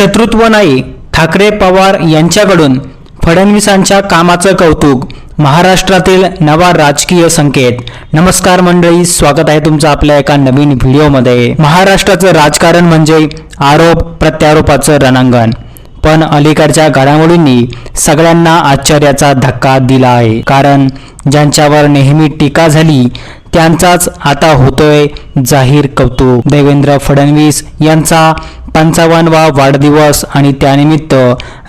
शत्रुत्व नाही ठाकरे पवार यांच्याकडून फडणवीसांच्या कामाचं कौतुक महाराष्ट्रातील नवा राजकीय संकेत. नमस्कार मंडळी स्वागत आहे तुमचं आपल्या एका नवीन व्हिडिओमध्ये. महाराष्ट्राचं राजकारण म्हणजे आरोप प्रत्यारोपाचं रणांगण. पण अलीकडच्या घडामोडींनी सगळ्यांना आश्चर्याचा धक्का दिला आहे. कारण ज्यांच्यावर नेहमी टीका झाली त्यांचाच आता होतोय जाहीर कौतुक. देवेंद्र फडणवीस यांचा पंचावन्नवा वाढदिवस आणि त्यानिमित्त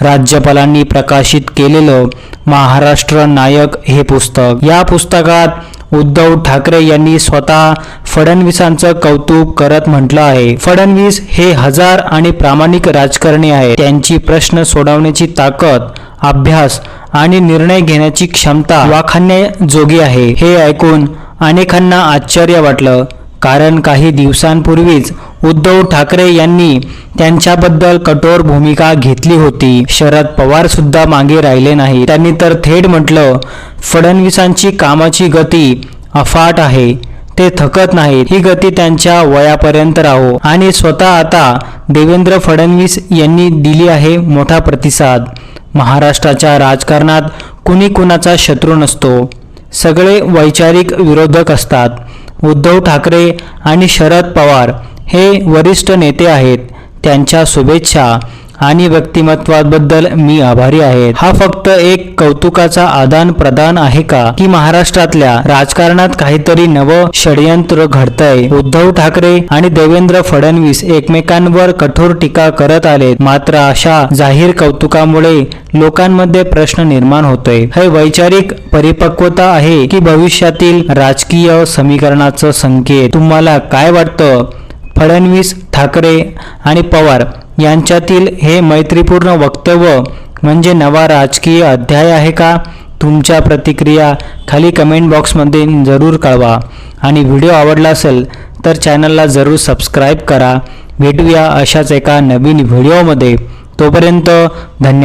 राज्यपालांनी प्रकाशित केलेलं महाराष्ट्र नायक हे पुस्तक. या पुस्तकात उद्धव ठाकरे यांनी स्वतः फडणवीसांचं कौतुक करत म्हटलं आहे. फडणवीस हे हजार आणि प्रामाणिक राजकारणी आहे त्यांची प्रश्न सोडवण्याची ताकद अभ्यास आणि निर्णय घेण्याची क्षमता वाखाण्याजोगी आहे. हे ऐकून अनेकांना आश्चर्य वाटलं. कारण काही दिवसांपूर्वीच उद्धव ठाकरे यांनी त्यांच्याबद्दल कठोर भूमिका घेतली होती. शरद पवार सुद्धा मागे राहिले नाही त्यांनी तर थेट म्हटलं फडणवीसांची कामाची गती अफाट आहे. ते थकत नाहीत. ही गती त्यांच्या वयापर्यंत राहो. आणि स्वतः आता देवेंद्र फडणवीस यांनी दिली आहे मोठा प्रतिसाद. महाराष्ट्राच्या राजकारणात कुणी कुणाचा शत्रू नसतो. सगळे वैचारिक विरोधक असतात. उद्धव ठाकरे आणि शरद पवार हे वरिष्ठ नेते आहेत. त्यांच्या शुभेच्छा. आणि व्यक्तिमत्वाबद्दल मी आभारी आहे. हा फक्त एक कौतुकाचा आदान प्रदान आहे का? की महाराष्ट्रातल्या राजकारणात काहीतरी नवं षडयंत्र घडतंय. उद्धव ठाकरे आणि देवेंद्र फडणवीस एकमेकांवर कठोर टीका करत आले मात्र अशा जाहीर कौतुकामुळे लोकांमध्ये प्रश्न निर्माण होतोय. हे वैचारिक परिपक्वता आहे की भविष्यातील राजकीय समीकरणाचं संकेत? तुम्हाला काय वाटतं? फडणवीस ठाकरे आणि पवार यांच्यातील हे मैत्रीपूर्ण वक्तव्य म्हणजे नवा राजकीय अध्याय आहे का? तुमच्या प्रतिक्रिया खाली कमेंट बॉक्समध्ये जरूर कळवा. आणि व्हिडिओ आवडला असेल तर चॅनलला जरूर सबस्क्राईब करा. भेटूया अशाच एका नवीन व्हिडिओमध्ये तोपर्यंत धन्यवाद.